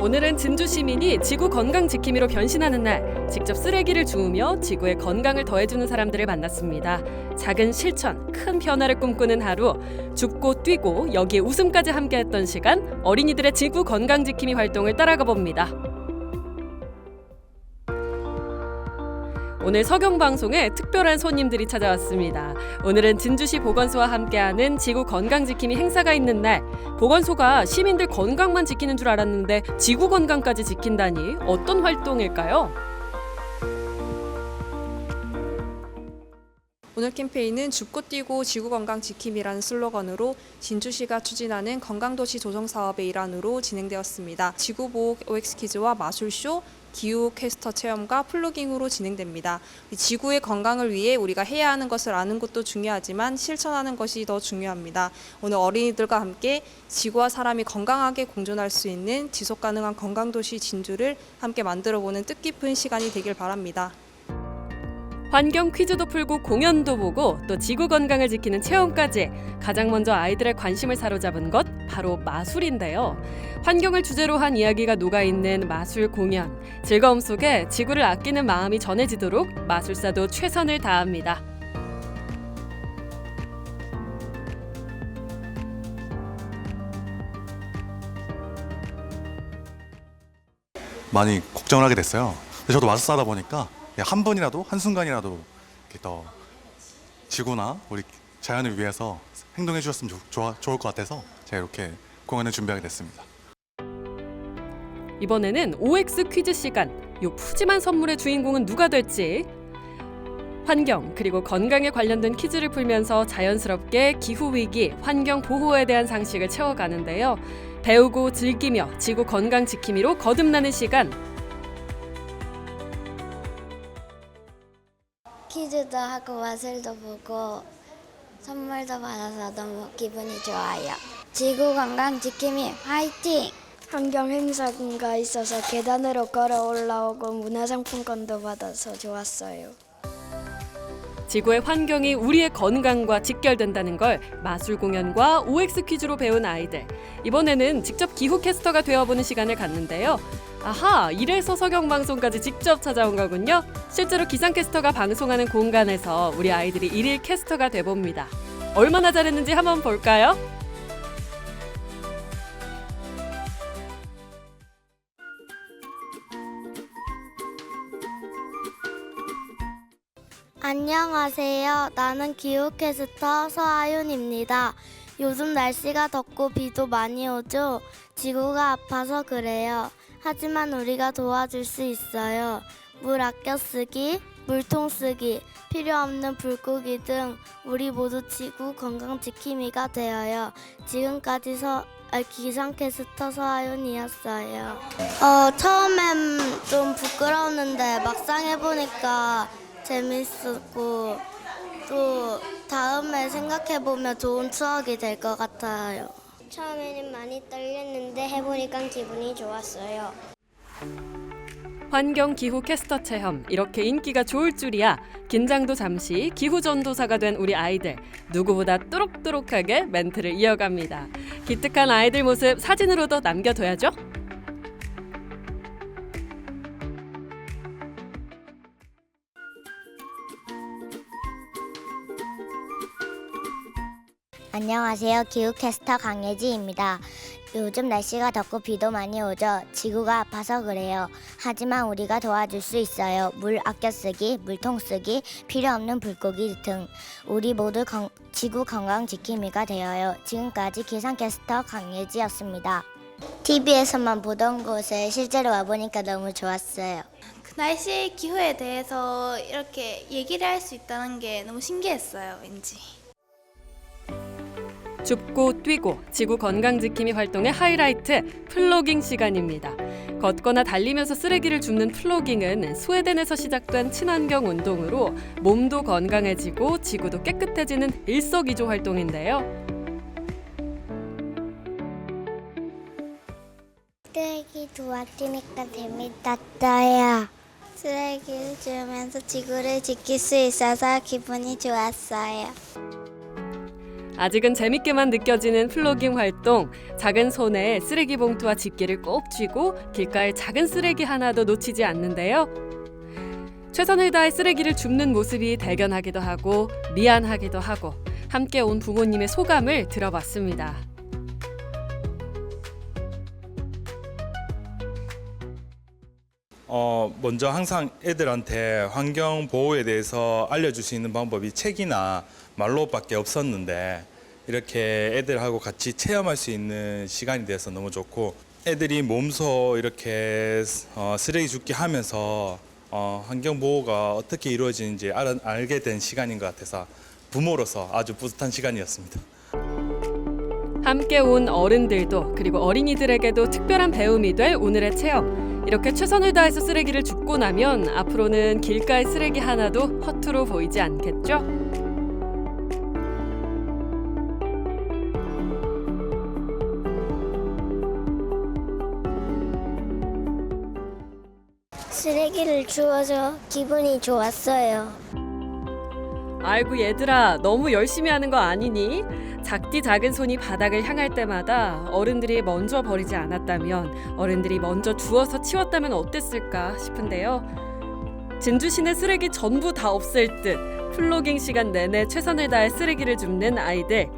오늘은 진주 시민이 지구 건강 지킴이로 변신하는 날. 직접 쓰레기를 주우며 지구의 건강을 더해주는 사람들을 만났습니다. 작은 실천, 큰 변화를 꿈꾸는 하루. 죽고 뛰고 여기에 웃음까지 함께했던 시간. 어린이들의 지구 건강 지킴이 활동을 따라가 봅니다. 오늘 서경 방송에 특별한 손님들이 찾아왔습니다. 오늘은 진주시 보건소와 함께하는 지구 건강 지킴이 행사가 있는 날. 보건소가 시민들 건강만 지키는 줄 알았는데 지구 건강까지 지킨다니 어떤 활동일까요? 오늘 캠페인은 죽고 뛰고 지구 건강 지킴이라는 슬로건으로 진주시가 추진하는 건강도시 조성 사업의 일환으로 진행되었습니다. 지구보호 OX 퀴즈와 마술쇼, 기후 캐스터 체험과 플로깅으로 진행됩니다. 이 지구의 건강을 위해 우리가 해야 하는 것을 아는 것도 중요하지만 실천하는 것이 더 중요합니다. 오늘 어린이들과 함께 지구와 사람이 건강하게 공존할 수 있는 지속 가능한 건강도시 진주를 함께 만들어보는 뜻깊은 시간이 되길 바랍니다. 환경 퀴즈도 풀고 공연도 보고 또 지구 건강을 지키는 체험까지 가장 먼저 아이들의 관심을 사로잡은 것 바로 마술인데요. 환경을 주제로 한 이야기가 녹아 있는 마술 공연. 즐거움 속에 지구를 아끼는 마음이 전해지도록 마술사도 최선을 다합니다. 많이 걱정을 하게 됐어요. 저도 마술사다 보니까 한 분이라도 한 순간이라도 더 지구나 우리 자연을 위해서 행동해 주셨으면 좋, 좋을 것 같아서 제가 이렇게 공연을 준비하게 됐습니다. 이번에는 OX 퀴즈 시간. 요 푸짐한 선물의 주인공은 누가 될지 환경 그리고 건강에 관련된 퀴즈를 풀면서 자연스럽게 기후 위기, 환경 보호에 대한 상식을 채워가는데요. 배우고 즐기며 지구 건강 지킴이로 거듭나는 시간. 퀴즈도 하고 마술도 보고 선물도 받아서 너무 기분이 좋아요. 지구 건강 지킴이 화이팅! 환경 행사가 있어서 계단으로 걸어 올라오고 문화상품권도 받아서 좋았어요. 지구의 환경이 우리의 건강과 직결된다는 걸 마술 공연과 OX 퀴즈로 배운 아이들. 이번에는 직접 기후 캐스터가 되어보는 시간을 갖는데요. 아하, 이래서 서경 방송까지 직접 찾아온 거군요. 실제로 기상 캐스터가 방송하는 공간에서 우리 아이들이 일일 캐스터가 돼봅니다. 얼마나 잘했는지 한번 볼까요? 안녕하세요. 나는 기후캐스터 서아윤입니다. 요즘 날씨가 덥고 비도 많이 오죠. 지구가 아파서 그래요. 하지만 우리가 도와줄 수 있어요. 물 아껴 쓰기, 물통 쓰기, 필요 없는 불고기 등 우리 모두 지구 건강 지킴이가 되어요. 지금까지 서 아, 기상캐스터 서아윤이었어요. 어, 처음엔 좀 부끄러웠는데 막상 해보니까 재밌었고 또 다음에 생각해보면 좋은 추억이 될 것 같아요. 처음에는 많이 떨렸는데 해보니까 기분이 좋았어요. 환경 기후 캐스터 체험. 이렇게 인기가 좋을 줄이야. 긴장도 잠시 기후 전도사가 된 우리 아이들. 누구보다 또록또록하게 멘트를 이어갑니다. 기특한 아이들 모습 사진으로도 남겨둬야죠 안녕하세요. 기후캐스터 강예지입니다. 요즘 날씨가 덥고 비도 많이 오죠. 지구가 아파서 그래요. 하지만 우리가 도와줄 수 있어요. 물 아껴 쓰기, 물통 쓰기, 필요 없는 불고기 등 우리 모두 건- 지구 건강 지킴이가 되어요. 지금까지 기상캐스터 강예지였습니다. TV에서만 보던 곳에 실제로 와보니까 너무 좋았어요. 그 날씨 기후에 대해서 이렇게 얘기를 할 수 있다는 게 너무 신기했어요, 왠지. 줍고 뛰고 지구 건강 지킴이 활동의 하이라이트 플로깅 시간입니다. 걷거나 달리면서 쓰레기를 줍는 플로깅은 스웨덴에서 시작된 친환경 운동으로 몸도 건강해지고 지구도 깨끗해지는 일석이조 활동인데요. 쓰레기 도와주니까 재밌었어요. 쓰레기를 주면서 지구를 지킬 수 있어서 기분이 좋았어요. 아직은 재밌게만 느껴지는 플로깅 활동. 작은 손에 쓰레기 봉투와 집게를 꼭 쥐고 길가에 작은 쓰레기 하나도 놓치지 않는데요. 최선을 다해 쓰레기를 줍는 모습이 대견하기도 하고 미안하기도 하고 함께 온 부모님의 소감을 들어봤습니다. 어, 먼저 항상 애들한테 환경 보호에 대해서 알려줄 수 있는 방법이 책이나 말로밖에 없었는데 이렇게 애들하고 같이 체험할 수 있는 시간이 돼서 너무 좋고 애들이 몸소 이렇게 어, 쓰레기 줍기 하면서 어, 환경 보호가 어떻게 이루어지는지 알, 알게 된 시간인 것 같아서 부모로서 아주 뿌듯한 시간이었습니다. 함께 온 어른들도 그리고 어린이들에게도 특별한 배움이 될 오늘의 체험. 이렇게 최선을 다해서 쓰레기를 줍고 나면 앞으로는 길가의 쓰레기 하나도 허투루 보이지 않겠죠? 쓰레기를 주워서 기분이 좋았어요. 아이고 얘들아 너무 열심히 하는 거 아니니? 작디 작은 손이 바닥을 향할 때마다 어른들이 먼저 버리지 않았다면 어른들이 먼저 주워서 치웠다면 어땠을까 싶은데요. 진주시내 쓰레기 전부 다 없앨 듯 플로깅 시간 내내 최선을 다해 쓰레기를 줍는 아이들.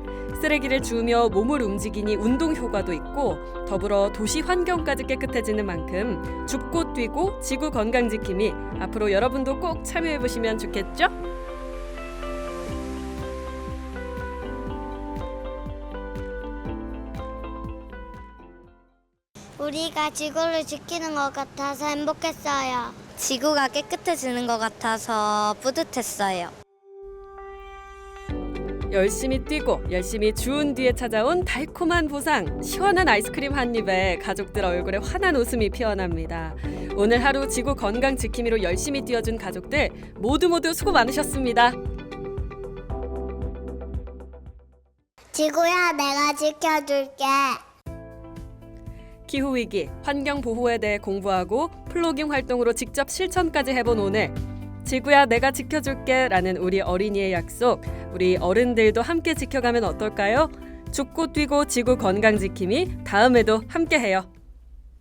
쓰레기를 주우며 몸을 움직이니 운동 효과도 있고 더불어 도시 환경까지 깨끗해지는 만큼 줍고 뛰고 지구 건강 지킴이 앞으로 여러분도 꼭 참여해 보시면 좋겠죠? 우리가 지구를 지키는 것 같아서 행복했어요. 지구가 깨끗해지는 것 같아서 뿌듯했어요. 열심히 뛰고 열심히 주운 뒤에 찾아온 달콤한 보상 시원한 아이스크림 한 입에 가족들 얼굴에 환한 웃음이 피어납니다. 오늘 하루 지구 건강 지킴이로 열심히 뛰어준 가족들 모두 모두 수고 많으셨습니다. 지구야, 내가 지켜줄게. 기후 위기, 환경 보호에 대해 공부하고 플로깅 활동으로 직접 실천까지 해본 오늘 지구야 내가 지켜줄게 라는 우리 어린이의 약속 우리 어른들도 함께 지켜가면 어떨까요? 죽고 뛰고 지구 건강 지킴이 다음에도 함께해요.